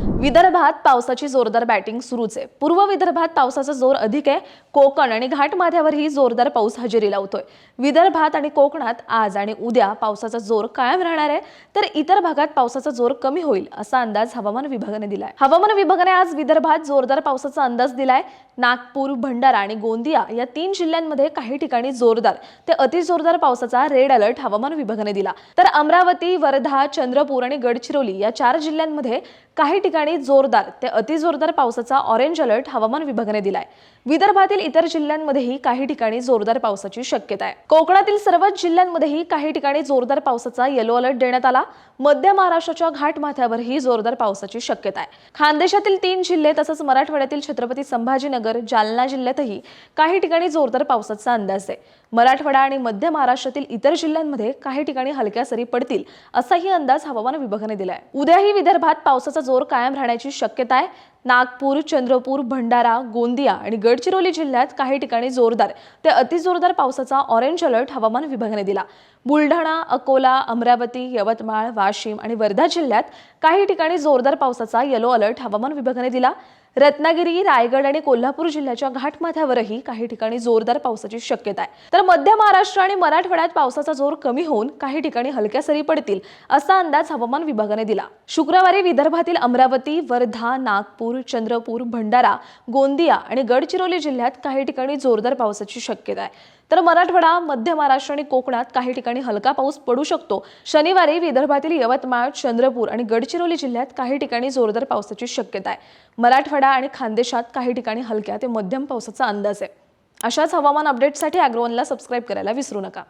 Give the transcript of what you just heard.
विदर्भात पावसाची जोरदार बॅटिंग सुरूच आहे. पूर्व विदर्भात पावसाचा जोर अधिक आहे. कोकण आणि घाटमाथ्यावरही जोरदार पाऊस हजेरी लावतोय. विदर्भात आणि कोकणात आज आणि उद्या पावसाचा जोर कायम राहणार आहे. तर इतर भागात पावसाचा जोर कमी होईल असा अंदाज हवामान विभागाने दिलाय. हवामान विभागाने आज विदर्भात जोरदार पावसाचा अंदाज दिलाय. नागपूर भंडारा आणि गोंदिया या तीन जिल्ह्यांमध्ये काही ठिकाणी जोरदार ते अतिजोरदार पावसाचा रेड अलर्ट हवामान विभागाने दिला. तर अमरावती वर्धा चंद्रपूर आणि गडचिरोली या चार जिल्ह्यांमध्ये काही ठिकाणी जोरदार ते अतिजोरदार पावसाचा ऑरेंज अलर्ट हवामान विभागाने दिलाय. विदर्भातील इतर जिल्ह्यांमध्येही काही ठिकाणी जोरदार पावसाची शक्यता आहे. कोकणातील सर्वच जिल्ह्यांमध्येही काही ठिकाणी जोरदार पावसाचा येलो अलर्ट देण्यात आला. मध्य महाराष्ट्राच्या घाटमाथ्यावरही जोरदार पावसाची शक्यता आहे. खानदेशातील तीन जिल्हे तसंच मराठवाड्यातील छत्रपती संभाजीनगर जालना जिल्ह्यातही काही ठिकाणी जोरदार पावसाचा अंदाज आहे. मराठवाडा आणि मध्य महाराष्ट्रातील इतर जिल्ह्यांमध्ये काही ठिकाणी हलक्या सरी पडतील असाही अंदाज हवामान विभागाने दिलाय. उद्याही विदर्भात पावसाचा जोर कायम राहण्याची शक्यता आहे. नागपूर चंद्रपूर भंडारा गोंदिया आणि गडचिरोली जिल्ह्यात काही ठिकाणी जोरदार ते अतिजोरदार पावसाचा ऑरेंज अलर्ट हवामान विभागाने दिला. बुलढाणा अकोला अमरावती यवतमाळ वाशिम आणि वर्धा जिल्ह्यात काही ठिकाणी जोरदार पावसाचा येलो अलर्ट हवामान विभागाने दिला. रत्नागिरी रायगड आणि कोल्हापूर जिल्ह्याच्या घाटमाथ्यावरही काही ठिकाणी जोरदार पावसाची शक्यता आहे. तर मध्य महाराष्ट्र आणि मराठवाड्यात पावसाचा जोर कमी होऊन काही ठिकाणी हलक्या सरी पडतील असा अंदाज हवामान विभागाने दिला. शुक्रवारी विदर्भातील अमरावती वर्धा नागपूर चंद्रपूर भंडारा गोंदिया आणि गडचिरोली जिल्ह्यात काही ठिकाणी जोरदार पावसाची शक्यता आहे. तर मराठवाडा मध्य महाराष्ट्र आणि कोकणात काही ठिकाणी हलका पाऊस पडू शकतो. शनिवारी विदर्भातील यवतमाळ चंद्रपूर आणि गडचिरोली जिल्ह्यात काही ठिकाणी जोरदार पावसाची शक्यता आहे. मराठवाडा आणि खानदेशात काही ठिकाणी हलक्या ते मध्यम पावसाचा अंदाज आहे. अशाच हवामान अपडेटसाठी अॅग्रोवनला सबस्क्राईब करायला विसरू नका.